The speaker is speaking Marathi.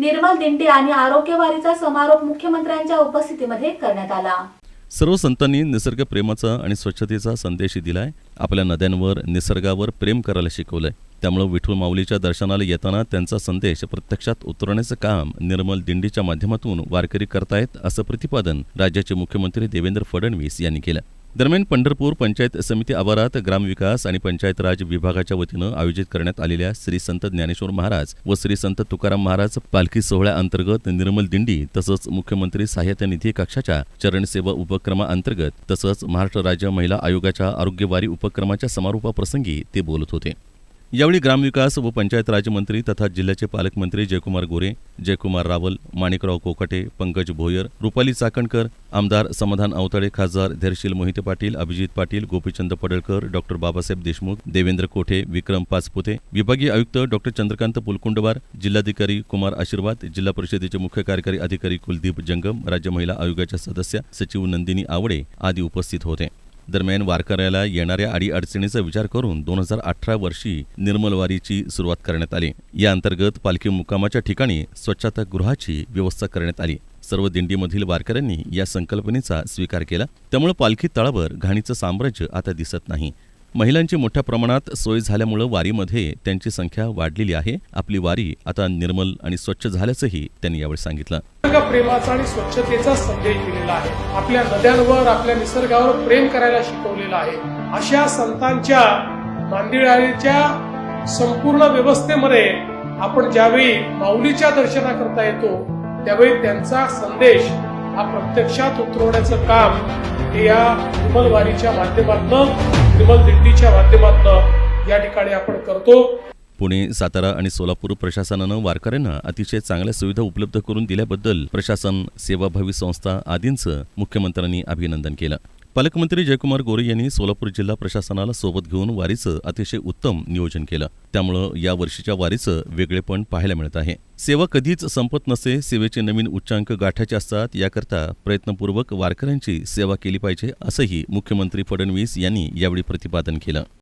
निर्मल दिंडे आणि आरोग्य वारीचा समारोप मुख्यमंत्र्यांच्या उपस्थितीमध्ये करण्यात आला. सर्व संतांनी निसर्ग प्रेमाचा आणि स्वच्छतेचा संदेश दिलाय. आपल्या नद्यांवर निसर्गावर प्रेम करायला शिकवलंय. त्यामुळं विठ्ठल माऊलीच्या दर्शनाला येताना त्यांचा संदेश प्रत्यक्षात उतरवण्याचं काम निर्मल दिंडीच्या माध्यमातून वारकरी करतायत असं प्रतिपादन राज्याचे मुख्यमंत्री देवेंद्र फडणवीस यांनी केलं. दरम्यान पंढरपूर पंचायत समिती आवारात ग्रामविकास आणि पंचायत राज विभागाच्या वतीनं आयोजित करण्यात आलेल्या श्री संत ज्ञानेश्वर महाराज व श्री संत तुकाराम महाराज पालखी सोहळ्याअंतर्गत निर्मल दिंडी तसंच मुख्यमंत्री सहाय्यता निधी कक्षाच्या चरणसेवा उपक्रमाअंतर्गत तसंच महाराष्ट्र राज्य महिला आयोगाच्या आरोग्यवारी उपक्रमाच्या समारोपाप्रसंगी ते बोलत होते. यावेळी ग्रामविकास व पंचायत राजमंत्री तथा जिल्ह्याचे पालकमंत्री जयकुमार गोरे जयकुमार रावल माणिकराव कोकाटे पंकज भोयर रुपाली चाकणकर आमदार समाधान आवताडे खासदार धैर्शील मोहिते पाटील अभिजित पाटील गोपीचंद पडळकर डॉक्टर बाबासाहेब देशमुख देवेंद्र कोठे विक्रम पाचपुते विभागीय आयुक्त डॉक्टर चंद्रकांत पुलकुंडवार जिल्हाधिकारी कुमार आशीर्वाद जिल्हा परिषदेचे मुख्य कार्यकारी अधिकारी कुलदीप जंगम राज्य महिला आयोगाच्या सदस्य सचिव नंदिनी आवडे आदी उपस्थित होते. दरम्यान वारकऱ्याला येणाऱ्या अडीअडचणीचा विचार करून दोन हजार अठरा वर्षी निर्मलवारीची सुरुवात करण्यात आली. या अंतर्गत पालखी मुक्कामाच्या ठिकाणी स्वच्छतागृहाची व्यवस्था करण्यात आली. सर्व दिंडीमधील वारकऱ्यांनी या संकल्पनेचा स्वीकार केला. त्यामुळे पालखी तळावर घाणीचं साम्राज्य आता दिसत नाही. महिलांची मोठ्या प्रमाणात सोय झाल्यामुळं वारीमध्ये त्यांची संख्या वाढलेली आहे. आपली वारी आता निर्मल आणि स्वच्छ झाल्याचंही त्यांनी यावेळी सांगितलं. प्रेमाचा आणि स्वच्छतेचा संदेश दिलेला आहे. आपल्या नद्यांवर आपल्या निसर्गावर प्रेम करायला शिकवलेलं आहे. अशा संतांच्या मांदिळाच्या संपूर्ण व्यवस्थेमध्ये आपण ज्यावेळी माऊलीच्या दर्शनाकरता येतो त्यावेळी त्यांचा संदेश हा प्रत्यक्षात उतरवण्याचं काम हे या विमलवारीच्या माध्यमातून विमल दिंडीच्या माध्यमातून या ठिकाणी आपण करतो. पुणे सातारा आणि सोलापूर प्रशासनानं वारकऱ्यांना अतिशय चांगल्या सुविधा उपलब्ध करून दिल्याबद्दल प्रशासन सेवाभावी संस्था आदींचं मुख्यमंत्र्यांनी अभिनंदन केलं. पालकमंत्री जयकुमार गोरे यांनी सोलापूर जिल्हा प्रशासनाला सोबत घेऊन वारीचं अतिशय उत्तम नियोजन केलं. त्यामुळं या वर्षीच्या वारीचं वेगळेपण पाहायला मिळत आहे. सेवा कधीच संपत नसे सेवेचे नवीन उच्चांक गाठायचे असतात याकरता प्रयत्नपूर्वक वारकऱ्यांची सेवा केली पाहिजे असंही मुख्यमंत्री फडणवीस यांनी यावेळी प्रतिपादन केलं.